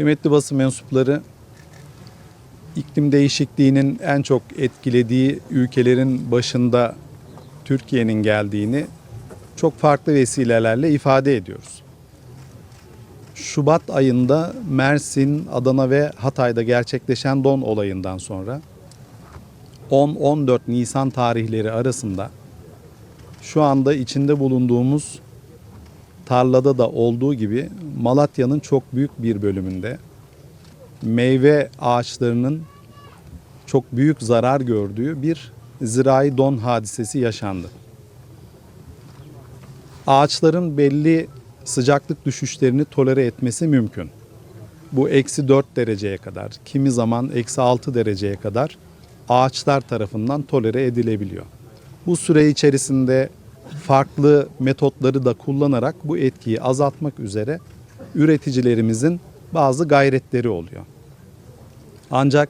Kıymetli basın mensupları, iklim değişikliğinin en çok etkilediği ülkelerin başında Türkiye'nin geldiğini çok farklı vesilelerle ifade ediyoruz. Şubat ayında Mersin, Adana ve Hatay'da gerçekleşen don olayından sonra 10-14 Nisan tarihleri arasında şu anda içinde bulunduğumuz tarlada da olduğu gibi Malatya'nın çok büyük bir bölümünde meyve ağaçlarının çok büyük zarar gördüğü bir zirai don hadisesi yaşandı. Ağaçların belli sıcaklık düşüşlerini tolere etmesi mümkün. Bu eksi 4 dereceye kadar, kimi zaman eksi 6 dereceye kadar ağaçlar tarafından tolere edilebiliyor. Bu süre içerisinde farklı metotları da kullanarak bu etkiyi azaltmak üzere üreticilerimizin bazı gayretleri oluyor. Ancak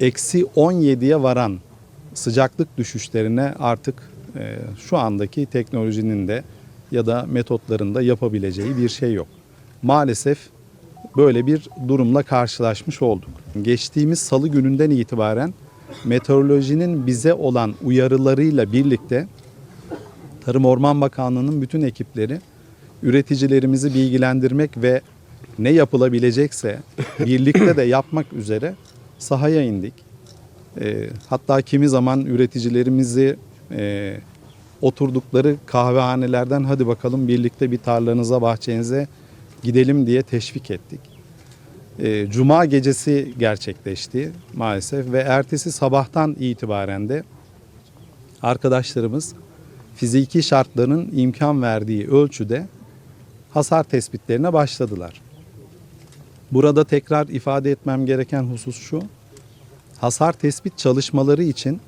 eksi 17'ye varan sıcaklık düşüşlerine artık e, şu andaki teknolojinin de ya da metotların da yapabileceği bir şey yok. Maalesef böyle bir durumla karşılaşmış olduk. Geçtiğimiz salı gününden itibaren meteorolojinin bize olan uyarılarıyla birlikte Tarım Orman Bakanlığı'nın bütün ekipleri üreticilerimizi bilgilendirmek ve ne yapılabilecekse birlikte de yapmak üzere sahaya indik. E, hatta kimi zaman üreticilerimizi e, oturdukları kahvehanelerden hadi bakalım birlikte bir tarlanıza bahçenize gidelim diye teşvik ettik. E, Cuma gecesi gerçekleşti maalesef ve ertesi sabahtan itibaren de arkadaşlarımız fiziki şartların imkan verdiği ölçüde hasar tespitlerine başladılar. Burada tekrar ifade etmem gereken husus şu. Hasar tespit çalışmaları için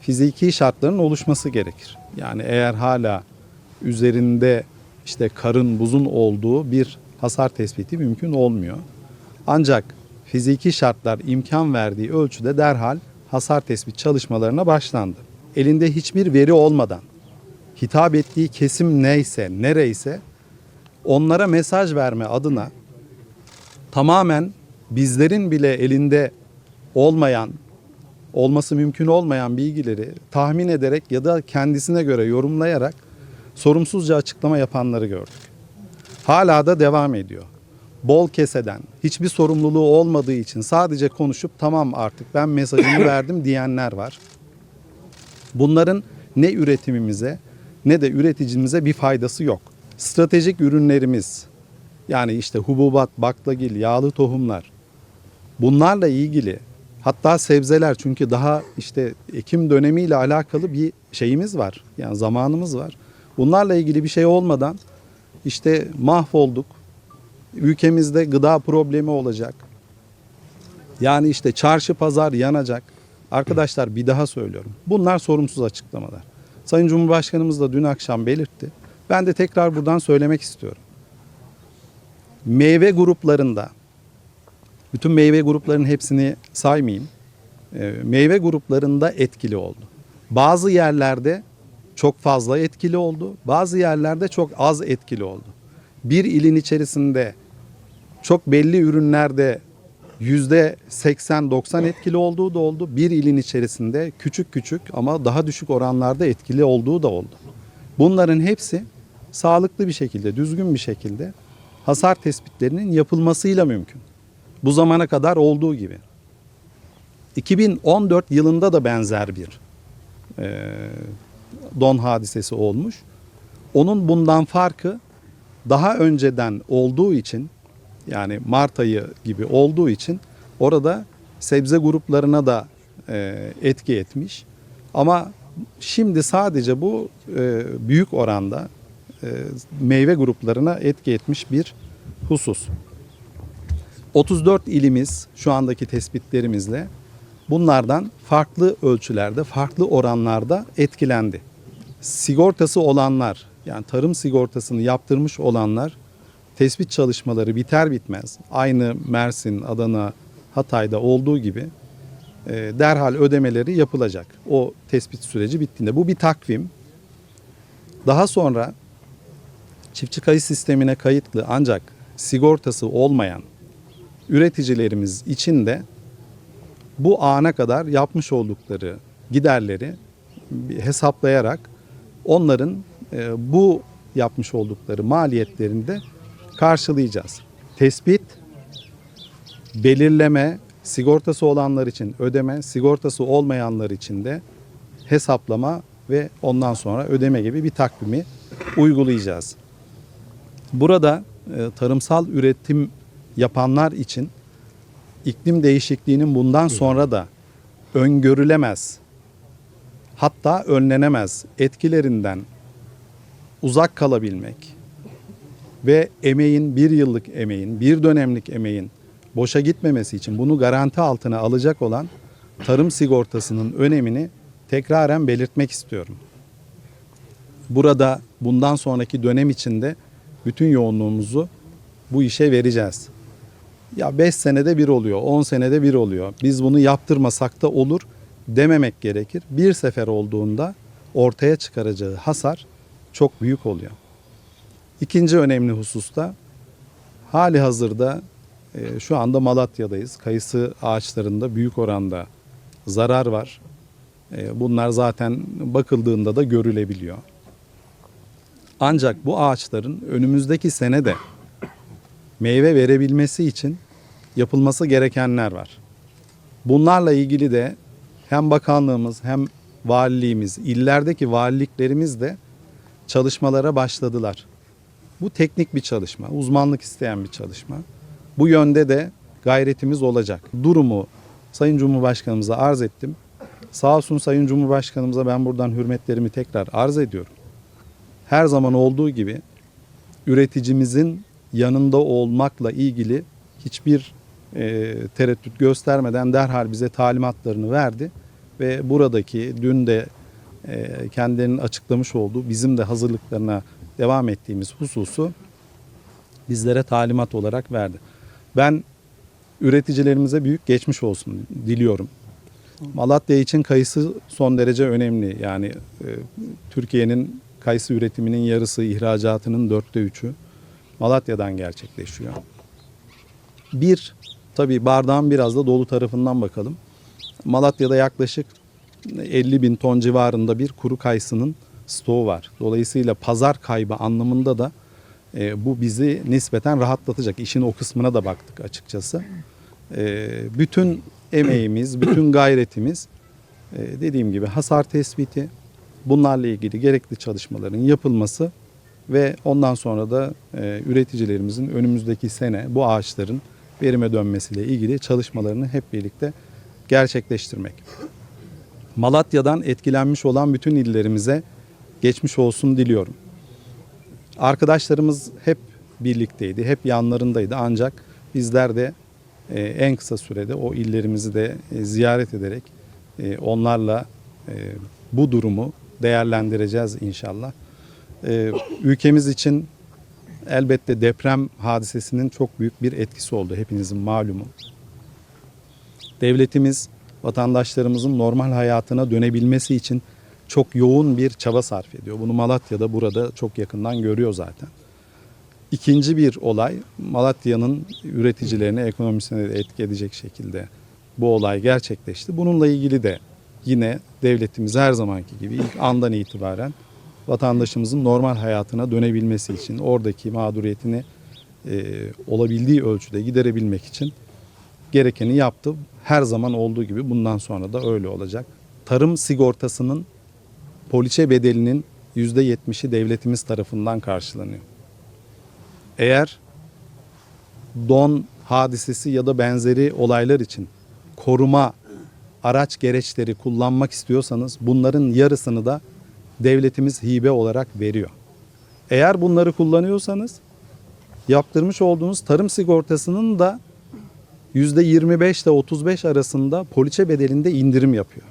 fiziki şartların oluşması gerekir. Yani eğer hala üzerinde işte karın, buzun olduğu bir hasar tespiti mümkün olmuyor. Ancak fiziki şartlar imkan verdiği ölçüde derhal hasar tespit çalışmalarına başlandı. Elinde hiçbir veri olmadan hitap ettiği kesim neyse, nereyse onlara mesaj verme adına tamamen bizlerin bile elinde olmayan, olması mümkün olmayan bilgileri tahmin ederek ya da kendisine göre yorumlayarak sorumsuzca açıklama yapanları gördük. Hala da devam ediyor. Bol keseden, hiçbir sorumluluğu olmadığı için sadece konuşup tamam artık ben mesajımı verdim diyenler var. Bunların ne üretimimize ne de üreticimize bir faydası yok. Stratejik ürünlerimiz yani işte hububat, baklagil, yağlı tohumlar bunlarla ilgili hatta sebzeler çünkü daha işte ekim dönemiyle alakalı bir şeyimiz var. Yani zamanımız var. Bunlarla ilgili bir şey olmadan işte mahvolduk. Ülkemizde gıda problemi olacak. Yani işte çarşı pazar yanacak. Arkadaşlar bir daha söylüyorum. Bunlar sorumsuz açıklamalar. Sayın Cumhurbaşkanımız da dün akşam belirtti. Ben de tekrar buradan söylemek istiyorum. Meyve gruplarında, bütün meyve gruplarının hepsini saymayayım. Ee, Meyve gruplarında etkili oldu. Bazı yerlerde çok fazla etkili oldu. Bazı yerlerde çok az etkili oldu. Bir ilin içerisinde çok belli ürünlerde 80-90 etkili olduğu da oldu. Bir ilin içerisinde küçük küçük ama daha düşük oranlarda etkili olduğu da oldu. Bunların hepsi sağlıklı bir şekilde, düzgün bir şekilde hasar tespitlerinin yapılmasıyla mümkün. Bu zamana kadar olduğu gibi. 2014 yılında da benzer bir e, don hadisesi olmuş. Onun bundan farkı daha önceden olduğu için yani Mart ayı gibi olduğu için orada sebze gruplarına da e, etki etmiş. Ama şimdi sadece bu e, büyük oranda e, meyve gruplarına etki etmiş bir husus. 34 ilimiz şu andaki tespitlerimizle bunlardan farklı ölçülerde, farklı oranlarda etkilendi. Sigortası olanlar, yani tarım sigortasını yaptırmış olanlar tespit çalışmaları biter bitmez aynı Mersin, Adana, Hatay'da olduğu gibi e, derhal ödemeleri yapılacak. O tespit süreci bittiğinde. Bu bir takvim. Daha sonra çiftçi kayıt sistemine kayıtlı ancak sigortası olmayan üreticilerimiz için de bu ana kadar yapmış oldukları giderleri hesaplayarak onların e, bu yapmış oldukları maliyetlerini de karşılayacağız. Tespit, belirleme, sigortası olanlar için ödeme, sigortası olmayanlar için de hesaplama ve ondan sonra ödeme gibi bir takvimi uygulayacağız. Burada e, tarımsal üretim yapanlar için iklim değişikliğinin bundan sonra da öngörülemez hatta önlenemez etkilerinden uzak kalabilmek ve emeğin bir yıllık emeğin, bir dönemlik emeğin boşa gitmemesi için bunu garanti altına alacak olan tarım sigortasının önemini tekraren belirtmek istiyorum. Burada bundan sonraki dönem içinde bütün yoğunluğumuzu bu işe vereceğiz. Ya 5 senede bir oluyor, 10 senede bir oluyor. Biz bunu yaptırmasak da olur dememek gerekir. Bir sefer olduğunda ortaya çıkaracağı hasar çok büyük oluyor. İkinci önemli hususta hali hazırda e, şu anda Malatya'dayız. Kayısı ağaçlarında büyük oranda zarar var. E, bunlar zaten bakıldığında da görülebiliyor. Ancak bu ağaçların önümüzdeki sene de meyve verebilmesi için yapılması gerekenler var. Bunlarla ilgili de hem bakanlığımız hem valiliğimiz, illerdeki valiliklerimiz de çalışmalara başladılar. Bu teknik bir çalışma, uzmanlık isteyen bir çalışma. Bu yönde de gayretimiz olacak. Durumu Sayın Cumhurbaşkanımıza arz ettim. Sağ olsun Sayın Cumhurbaşkanımıza ben buradan hürmetlerimi tekrar arz ediyorum. Her zaman olduğu gibi üreticimizin yanında olmakla ilgili hiçbir e, tereddüt göstermeden derhal bize talimatlarını verdi ve buradaki dün de e, kendilerinin açıklamış olduğu bizim de hazırlıklarına devam ettiğimiz hususu bizlere talimat olarak verdi. Ben üreticilerimize büyük geçmiş olsun diliyorum. Malatya için kayısı son derece önemli. Yani e, Türkiye'nin kayısı üretiminin yarısı, ihracatının dörtte üçü Malatya'dan gerçekleşiyor. Bir, tabii bardağın biraz da dolu tarafından bakalım. Malatya'da yaklaşık 50 bin ton civarında bir kuru kayısının stoğu var. Dolayısıyla pazar kaybı anlamında da e, bu bizi nispeten rahatlatacak. İşin o kısmına da baktık açıkçası. E, bütün emeğimiz, bütün gayretimiz e, dediğim gibi hasar tespiti, bunlarla ilgili gerekli çalışmaların yapılması ve ondan sonra da e, üreticilerimizin önümüzdeki sene bu ağaçların verime dönmesiyle ilgili çalışmalarını hep birlikte gerçekleştirmek. Malatya'dan etkilenmiş olan bütün illerimize geçmiş olsun diliyorum. Arkadaşlarımız hep birlikteydi, hep yanlarındaydı ancak bizler de e, en kısa sürede o illerimizi de e, ziyaret ederek e, onlarla bu durumu değerlendireceğiz inşallah. Ülkemiz için elbette deprem hadisesinin çok büyük bir etkisi oldu hepinizin malumu. Devletimiz vatandaşlarımızın normal hayatına dönebilmesi için çok yoğun bir çaba sarf ediyor. Bunu Malatya'da burada çok yakından görüyor zaten. İkinci bir olay Malatya'nın üreticilerine, ekonomisine de etki edecek şekilde bu olay gerçekleşti. Bununla ilgili de yine devletimiz her zamanki gibi ilk andan itibaren vatandaşımızın normal hayatına dönebilmesi için oradaki mağduriyetini e, olabildiği ölçüde giderebilmek için gerekeni yaptı. Her zaman olduğu gibi bundan sonra da öyle olacak. Tarım sigortasının poliçe bedelinin %70'i devletimiz tarafından karşılanıyor. Eğer don hadisesi ya da benzeri olaylar için koruma araç gereçleri kullanmak istiyorsanız bunların yarısını da devletimiz hibe olarak veriyor. Eğer bunları kullanıyorsanız yaptırmış olduğunuz tarım sigortasının da %25 ile 35 arasında poliçe bedelinde indirim yapıyor.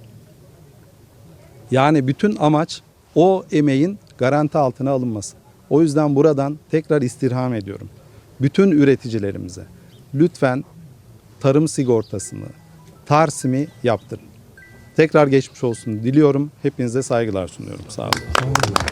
Yani bütün amaç o emeğin garanti altına alınması. O yüzden buradan tekrar istirham ediyorum. Bütün üreticilerimize lütfen tarım sigortasını, tarsimi yaptırın. Tekrar geçmiş olsun diliyorum. Hepinize saygılar sunuyorum. Sağ olun.